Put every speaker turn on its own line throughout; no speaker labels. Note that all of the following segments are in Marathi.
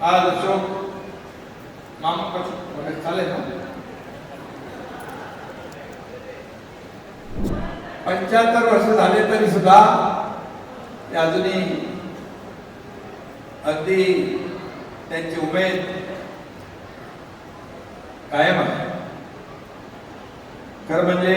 आज अशोक नामकरण चालेल ना पंच्याहत्तर वर्ष झाले तरी सुद्धा ते अजूनही अगदी त्यांची उमेद कायम आहे खरं म्हणजे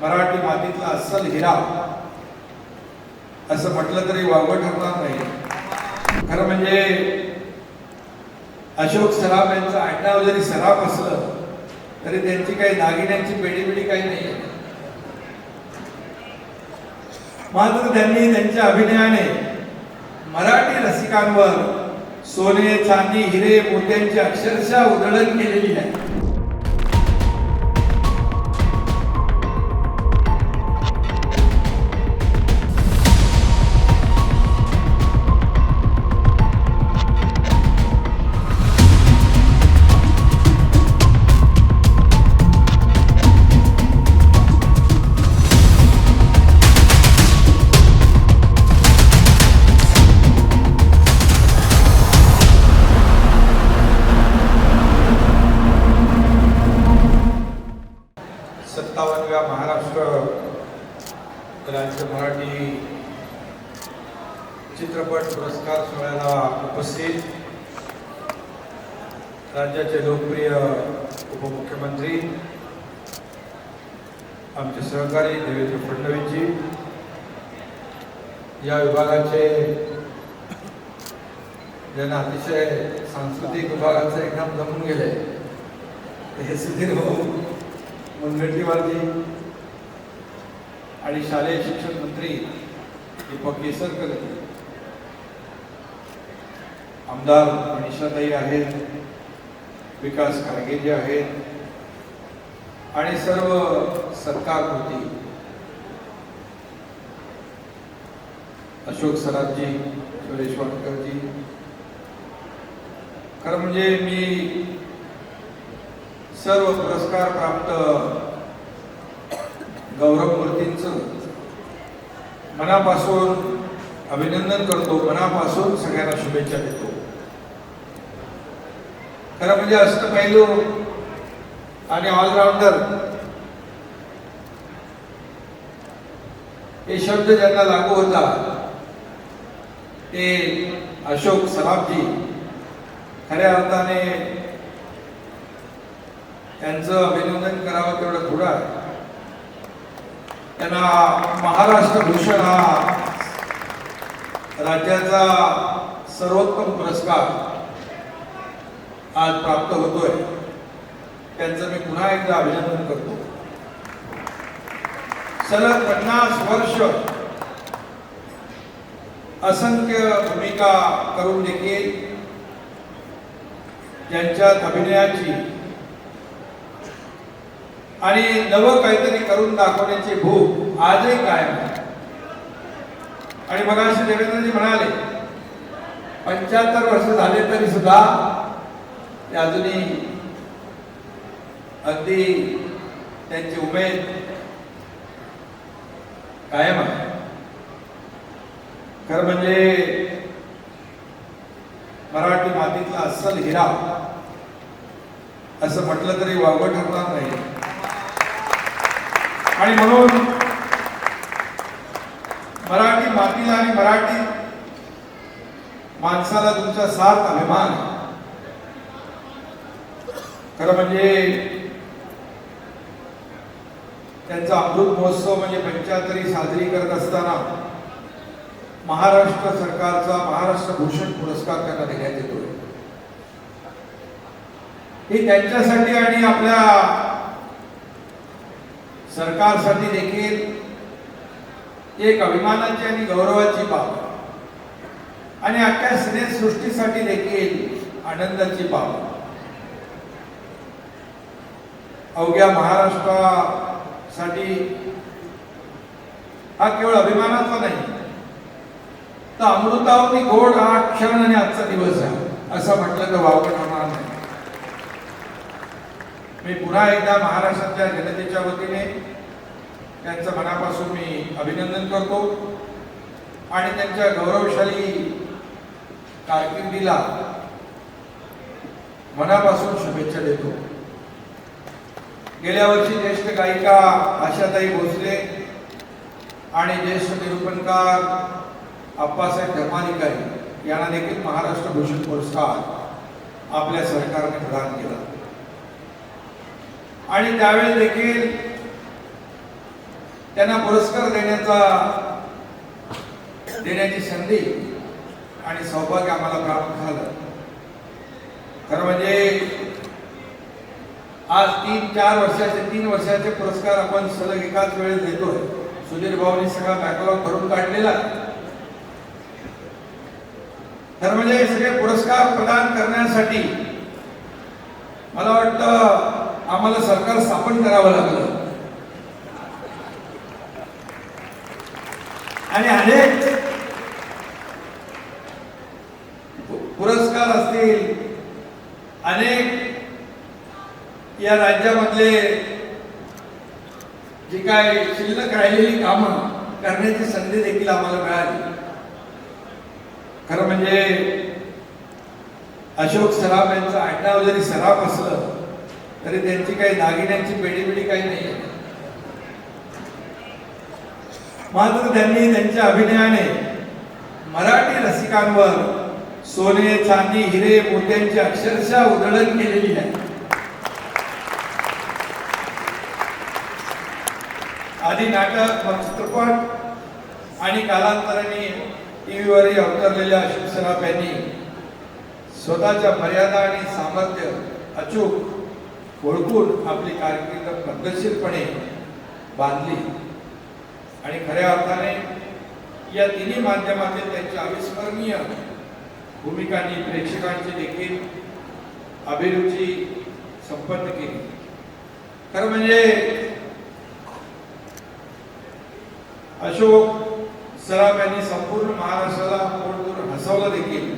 मराठी मातीतला अस्सल हिरा असं म्हटलं तरी वावगं ठरणार नाही खरं म्हणजे अशोक सराफ यांचं आडनाव जरी सराफ असलं तरी त्यांची काही दागिन्यांची पेढी बिडी काही नाही मात्र त्यांनी त्यांच्या अभिनयाने मराठी रसिकांवर सोने चांदी हिरे मोत्यांची अक्षरशः उधळण केलेली आहे. मुख्यमंत्री आमचे सहकारी देवेंद्र फडणवीसजी या विभागाचे ज्यांना अतिशय सांस्कृतिक विभागाचं एकदम जमून गेले हे सुधीर भाऊ मुनगंटीवारजी आणि शालेय शिक्षण मंत्री दीपक केसरकर. आमदार मनीषाताई आहेत विकास खारगे जे आहेत आणि सर्व सरकार होती अशोक सराफजी सुरेश वाटकरजी. खरं म्हणजे मी सर्व पुरस्कार प्राप्त गौरव मूर्तींचं मनापासून अभिनंदन करतो मनापासून सगळ्यांना शुभेच्छा देतो. खरं म्हणजे अष्टपैलू आणि ऑलराऊंडर हे शब्द ज्यांना लागू होता ते अशोक सराफजी. खऱ्या अर्थाने त्यांचं अभिनंदन करावं तेवढं थोडं आहे. त्यांना महाराष्ट्र भूषण हा राज्याचा सर्वोत्तम पुरस्कार आज प्राप्त होतोय. त्यांचं मी पुन्हा एकदा अभिनंदन करतो. सलग पन्नास वर्ष असंख्य भूमिका करून देखील त्यांच्यात अभिनयाची आणि नवं काहीतरी करून दाखवण्याची भूक आजही कायम आहे. आणि मग असे देवेंद्रजी म्हणाले पंच्याहत्तर वर्ष झाले तरी सुद्धा ते अजूनही अगदी त्यांची उमेद कायम आहे. खरं म्हणजे मराठी मातीतला अस्सल हिरा असं म्हटलं तरी वावगं ठरणार नाही. आणि म्हणून मराठी मातीला आणि मराठी माणसाला तुमचा साथ अभिमान खरं म्हणजे त्यांचा अमृत महोत्सव म्हणजे पंच्याहत्तरी साजरी करत असताना महाराष्ट्र सरकारचा महाराष्ट्र भूषण पुरस्कार त्यांना देण्यात येतोय. हे त्यांच्यासाठी आणि आपल्या सरकारसाठी देखील एक अभिमानाची आणि गौरवाची बाब. आणि अख्ख्या सिनेसृष्टीसाठी देखील आनंदाची बाब. अवघ्या महाराष्ट्रा साठी हा केवळ अभिमानाचा नाही तर अमृतावती गोड हा क्षण आणि आजचा दिवस आहे असं म्हटलं तर वावगं होणार नाही. मी पुन्हा एकदा महाराष्ट्रातल्या जनतेच्या वतीने त्यांचं मनापासून मी अभिनंदन करतो आणि त्यांच्या गौरवशाली कारकिर्दीला मनापासून शुभेच्छा देतो. गेल्या वर्षी ज्येष्ठ गायिका आशाताई भोसले आणि ज्येष्ठ निरूपणकार अप्पासाहेब धर्माधिकारी यांना देखील महाराष्ट्र भूषण पुरस्कार आपल्या सरकारने प्रदान केला. आणि त्यावेळी देखील त्यांना पुरस्कार देण्याचा देण्याची संधी आणि सौभाग्य आम्हाला प्राप्त झालं. खरं म्हणजे आज तीन चार वर्षाचे तीन वर्षाचे पुरस्कार आपण सलग एकाच वेळेस देतोय. सुधीर भाऊनी सगळा बॅकलॉग भरून काढलेला. तर म्हणजे सगळे पुरस्कार प्रदान करण्यासाठी मला वाटतं आम्हाला सरकार स्थापन करावं लागलं. आणि अनेक पुरस्कार असतील अनेक या राज्यामधले जी काय शिल्लक राहिलेली कामं करण्याची संधी देखील आम्हाला मिळाली. खरं म्हणजे अशोक सराफ यांचं आडनाव जरी सराफ असलं तरी त्यांची काही दागिन्यांची पेढी काही नाही मात्र त्यांनी त्यांच्या अभिनयाने मराठी रसिकांवर सोने चांदी हिरे मोत्यांची अक्षरशः उधळण केलेली आहे. आधी नाटक मग चित्रपट आणि कालांतराने टीव्हीवरही अवतरलेल्या अशोक सराफ यांनी स्वतःच्या मर्यादा आणि सामर्थ्य अचूक ओळखून आपली कारकीर्द पद्धतशीरपणे बांधली. आणि खऱ्या अर्थाने या तिन्ही माध्यमातील त्यांच्या अविस्मरणीय भूमिकांनी प्रेक्षकांची देखील अभिरुची संपन्न केली. खरं म्हणजे अशोक सराफ यांनी संपूर्ण महाराष्ट्राला पोटदूर हसवलं देखील.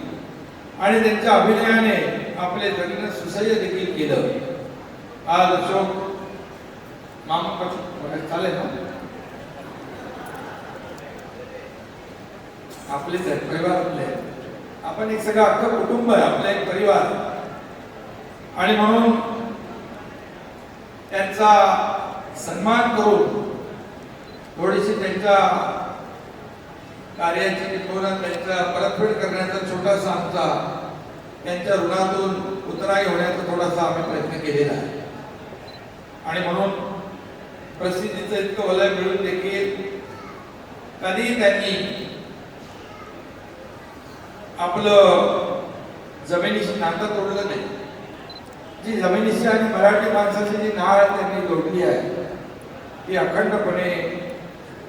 आणि त्यांच्या अभिनयाने आपले जगणं सुसह्य देखील केलं. आज अशोक मामा चालेल ना? आपलेच आहेत परिवार आपले आपण एक सगळं अख्खं कुटुंब आहे आपला एक परिवार. आणि म्हणून त्यांचा सन्मान करून थोडीशी त्यांच्या कार्याची किंवा त्यांचा परतफेड करण्याचा छोटासा आमचा त्यांच्या ऋणातून उतराई होण्याचा थोडासा आम्ही प्रयत्न केलेला आहे. आणि म्हणून प्रसिद्धीचं इतकं वलय मिळून देखील कधी त्यांनी आपलं जमिनीशी नातं तोडलं नाही. जी जमिनीशी आणि मराठी माणसाची जी नाळ त्यांनी जोडली आहे ती अखंडपणे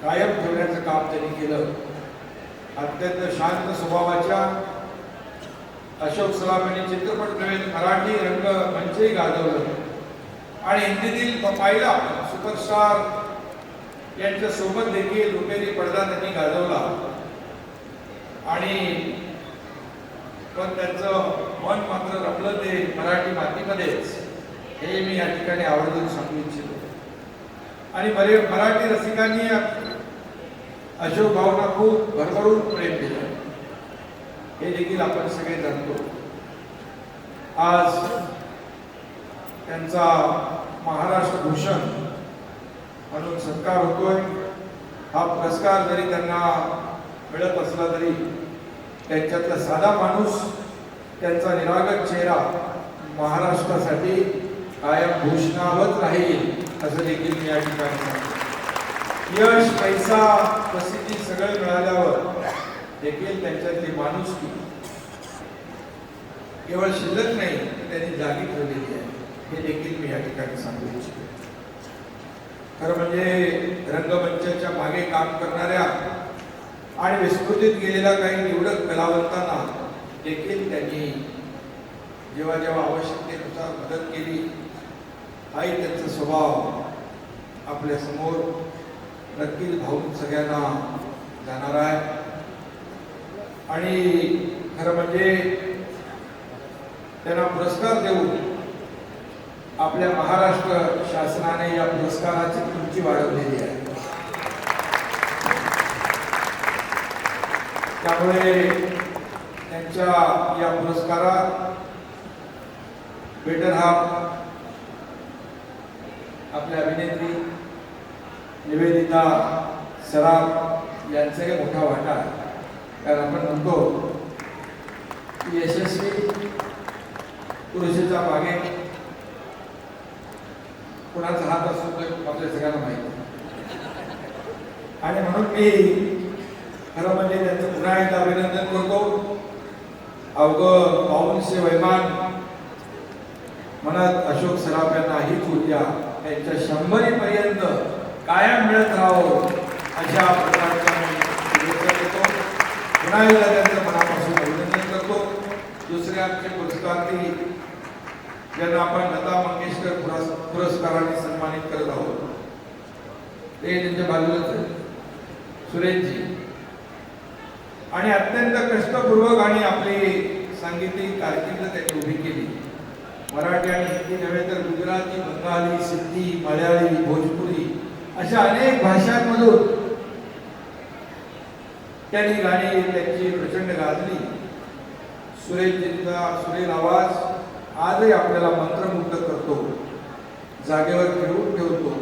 कायम ठेवण्याचं काम त्यांनी केलं. अत्यंत शांत स्वभावाच्या अशोक सलाम यांनी चित्रपट नव्हे मराठी रंग मंचही गाजवलं. आणि हिंदीतील पाहिला सुपरस्टार यांच्या सोबत देखील रुपेरी पडदा त्यांनी गाजवला. आणि पण त्यांचं मन मात्र रमलं ते मराठी मातीमध्येच. हे मी या ठिकाणी आवर्जून सांगू इच्छितो. आणि बरे मराठी रसिकांनी अशोक भावना खूप भरभरून प्रेम दिलं. हे देखील आपण सगळे जाणतो. आज त्यांचा महाराष्ट्र भूषण म्हणून सत्कार होतोय. हा पुरस्कार जरी त्यांना मिळत असला तरी त्यांच्यातला साधा माणूस त्यांचा निरागत चेहरा महाराष्ट्रासाठी कायम भूषणावत राहील असं देखील मी या ठिकाणी सांगतो. यश पैसा प्रसिद्धी सगळं मिळाल्यावर देखील त्यांच्यातली माणुसकी केवळ शिल्लक नाही तर त्यांनी जागी ठेवलेली आहे. हे देखील मी या ठिकाणी सांगू इच्छितो. खरं म्हणजे रंगमंचाच्या मागे काम करणाऱ्या आणि विस्मृतीत गेलेल्या काही निवडक कलावंतांना देखील त्यांनी जेव्हा जेव्हा आवश्यकतेनुसार मदत केली हाही त्यांचा स्वभाव आपल्यासमोर नक्कीच भाऊ सगळ्यांना जाणार आहे. आणि खरं म्हणजे त्यांना पुरस्कार देऊन आपल्या महाराष्ट्र शासनाने या पुरस्काराची उंची वाढवलेली आहे. त्यामुळे त्यांच्या या पुरस्कारात बेटर हाफ आपल्या अभिनेत्री निवेदिता सराफ यांचाही मोठा वाटा आहे. कारण आपण म्हणतो की यशस्वी पुरुषाच्या मागे कुणाचा हात असतो तर आपल्या सगळ्यांना माहिती आणि म्हणून मी खरं म्हणजे त्यांचं पुन्हा एकदा अभिनंदन करतो. अवघ पाऊनशे वैमान म्हणत अशोक सराफ यांना हीच ऊर्जा त्यांच्या शंभरीपर्यंत कायम मिळत राहावं अशा प्रकारच्या मी पुन्हा एकदा त्यांचं मनापासून अभिनंदन करतो. दुसरे आमचे पुरस्कार्थी ज्यांना आपण लता मंगेशकर पुरस्- पुरस्काराने सन्मानित करत आहोत. ते त्यांच्या बाजूलाच सुरेशजी. आणि अत्यंत कष्टपूर्वक आणि आपली सांगितली कारकिर्द त्यांनी उभी केली. मराठी आणि हिंदी नव्हे तर गुजराती बंगाली सिद्धी मल्याळी भोजपुरी अशा अनेक भाषांमधून त्यांनी गाणी त्यांची प्रचंड गाजली. सुरेशजींचा सुरेल आवाज आजही आपल्याला मंत्रमुग्ध करतो. जागेवर फिरवून ठेवतो.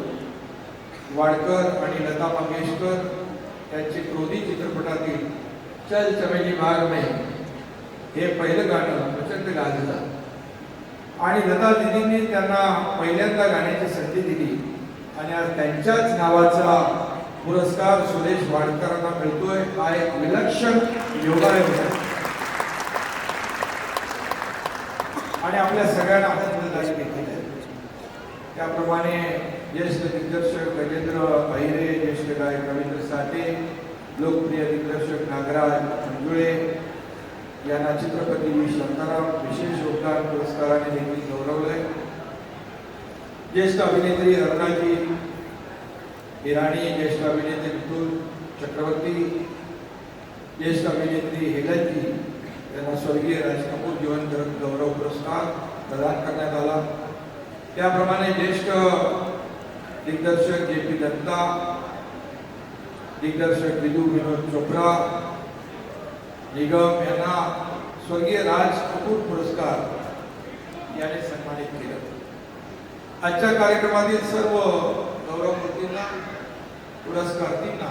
वाडकर आणि लता मंगेशकर यांची क्रोधी चित्रपटातील चल चमेली भाग मे हे पहिलं गाणं प्रचंड गाजलं. आणि लता दिदींनी त्यांना पहिल्यांदा गाण्याची संधी दिली. आणि आज त्यांच्याच नावाचा पुरस्कार सुरेश वाडकरांना मिळतोय. हा एक विलक्षण योगायोग आणि आपल्या सगळ्यांना आनंददायी देखील आहे. त्याप्रमाणे ज्येष्ठ दिग्दर्शक गजेंद्र अहिरे ज्येष्ठ गायक रवींद्र साठे लोकप्रिय दिग्दर्शक नागराज मंजुळे यांना चित्रपती वी शांताराम विशेष योगदान पुरस्काराने देखील गौरवलंय. ज्येष्ठ अभिनेत्री अरुणाजी इराणी ज्येष्ठ अभिनेते विपुल चक्रवर्ती ज्येष्ठ अभिनेत्री हेलनजी यांना स्वर्गीय राज कपूर जीवन गौरव गौरव पुरस्कार प्रदान करण्यात आला. त्याप्रमाणे ज्येष्ठ दिग्दर्शक जे पी दत्ता दिग्दर्शक विदू विनोद चोप्रा निगम यांना स्वर्गीय राज कपूर पुरस्कार याने सन्मानित केलं. आजच्या कार्यक्रमातील सर्व गौरवमूर्तींना पुरस्कार्थींना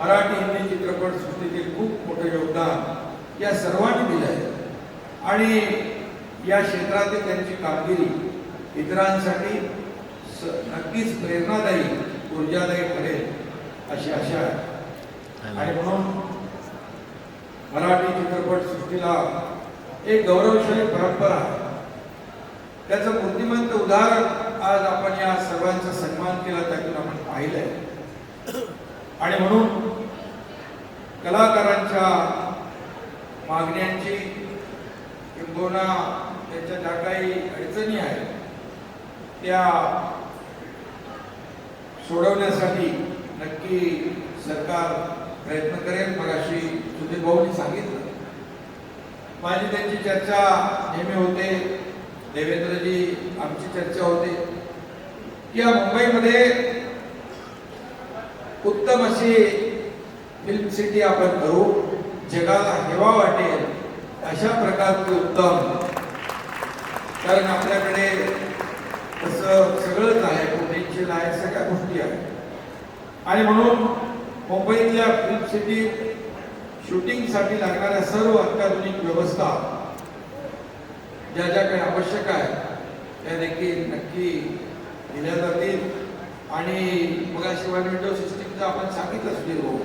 मराठी हिंदी चित्रपट सृष्टीतील खूप मोठं योगदान या सर्वांनी दिलं आहे. आणि या क्षेत्रातील त्यांची कामगिरी इतरांसाठी नक्कीच प्रेरणादायी ऊर्जादायी ठरेल अशी आशा आहे. आणि म्हणून मराठी चित्रपट सृष्टीला एक गौरवशाली परंपरा आहे त्याचं मूर्तिमंत उदाहरण आज आपण या सर्वांचा सन्मान केला त्यातून आपण पाहिलंय. आणि म्हणून कलाकारांच्या मागण्यांची किंबहुना त्यांच्या ज्या काही अडचणी आहेत त्या सोडवण्यासाठी नक्की सरकार प्रयत्न करेल मगाशी सुधीर भाऊनी सांगितलं. माझी त्यांची चर्चा नेहमी होते. देवेंद्रजी आमची चर्चा होते. की या मुंबईमध्ये उत्तम अशी फिल्म सिटी आपण करू जगाला हेवा वाटेल अशा प्रकारचे उत्तम. कारण आपल्याकडे तसं सगळंच आहे पोटेन्शियल आहे सगळ्या गोष्टी आहेत. आणि म्हणून मुंबईतल्या फिल्म सिटीत शूटिंगसाठी लागणाऱ्या सर्व अत्याधुनिक व्यवस्था ज्या ज्या काही आवश्यक आहे त्या देखील नक्की दिल्या जातील. आणि मगाशिवाय विंडो सिस्टीमचं आपण सांगितलंच गेलो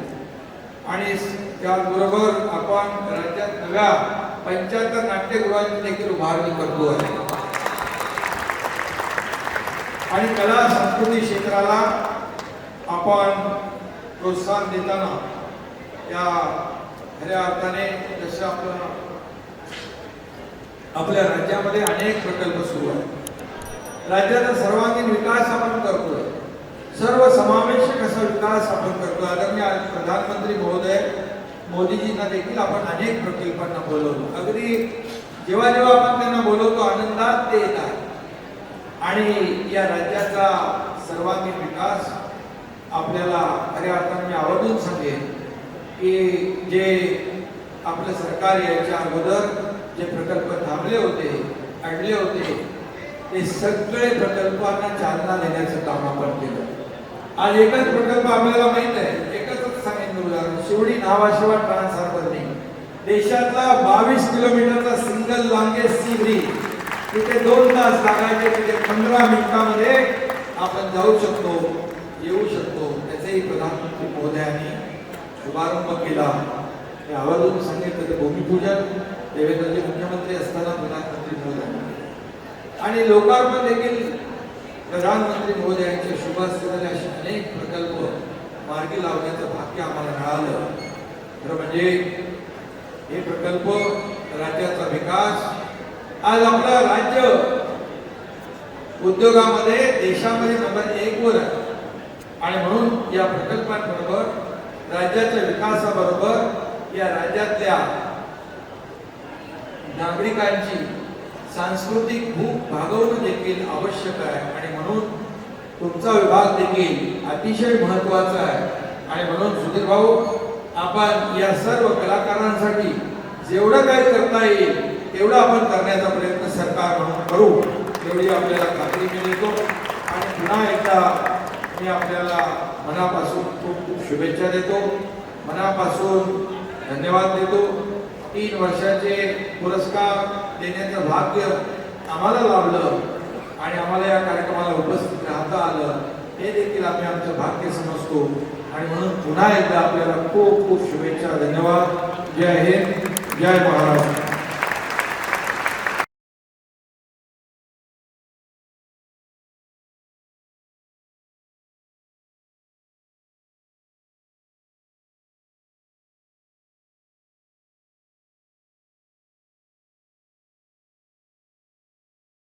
आणि त्याचबरोबर आपण राज्यात नव्या पंच्याहत्तर नाट्यगृहांची देखील उभारणी करतो आहे. आणि कला संस्कृती क्षेत्राला आपण प्रोत्साहन देताना या खऱ्या अर्थाने जसं आपलं आपल्या राज्यामध्ये अनेक प्रकल्प सुरू आहेत. राज्याचा सर्वांगीण विकास आपण करतोय. सर्व समावेशक असा विकास आपण करतो आदरणीय प्रधानमंत्री महोदय मोदीजींना देखील आपण अनेक प्रकल्पांना बोलवतो. अगदी जेव्हा जेव्हा आपण त्यांना बोलवतो आनंदात ते येतात. आणि या राज्याचा सर्वांगीण विकास आपल्याला खऱ्या अर्थाने आवडून सांगेल सांगेन की जे आपलं सरकार यायच्या अगोदर जे प्रकल्प थांबले होते अडले होते ते सगळे प्रकल्पांना चालना देण्याचं काम आपण केलं. आज एकच प्रकल्प आपल्याला माहीत आहे एकच सांगितलं उदाहरण शिवडी नावाशिवा ट्रान्स हार्बरने देशातला बावीस किलोमीटरचा सिंगल लाँगेस्ट सी ब्रिज तिथे दोन तास लागायचे तिथे पंधरा मिनिटामध्ये आपण जाऊ शकतो येऊ शकतो. त्याचेही प्रधानमंत्री महोदयांनी शुभारंभ केला. हे आवर्जून सांगितलं तर भूमिपूजन देवेंद्रजी मुख्यमंत्री असताना प्रधानमंत्री महोदय आणि लोकार्पण देखील प्रधानमंत्री महोदयांच्या शुभास्मरणे असे अनेक प्रकल्प मार्गी लावण्याचं भाग्य आम्हाला मिळालं. खरं म्हणजे हे प्रकल्प राज्याचा विकास आज आपलं राज्य उद्योगामध्ये देशामध्ये नंबर एक वर आहे. आणि म्हणून या प्रकल्पांबरोबर राज्याच्या विकासाबरोबर या राज्यातल्या नागरिकांची सांस्कृतिक भूक भागवणं देखील आवश्यक आहे. आणि म्हणून तुमचा विभाग देखील अतिशय महत्त्वाचा आहे. आणि म्हणून सुधीर भाऊ आपण या सर्व कलाकारांसाठी जेवढं काही करता येईल तेवढं आपण करण्याचा प्रयत्न सरकार म्हणून करू. एवढी आपल्याला खात्री मिळतो देतो. आणि पुन्हा एकदा मी आपल्याला मनापासून खूप खूप शुभेच्छा देतो. मनापासून धन्यवाद देतो. तीन वर्षाचे पुरस्कार देण्याचं भाग्य आम्हाला लाभलं आणि आम्हाला या कार्यक्रमाला उपस्थित राहता आलं हे देखील आम्ही आमचं भाग्य समजतो. आणि म्हणून पुन्हा एकदा आपल्याला खूप खूप शुभेच्छा धन्यवाद. जय हिंद जय महाराष्ट्र.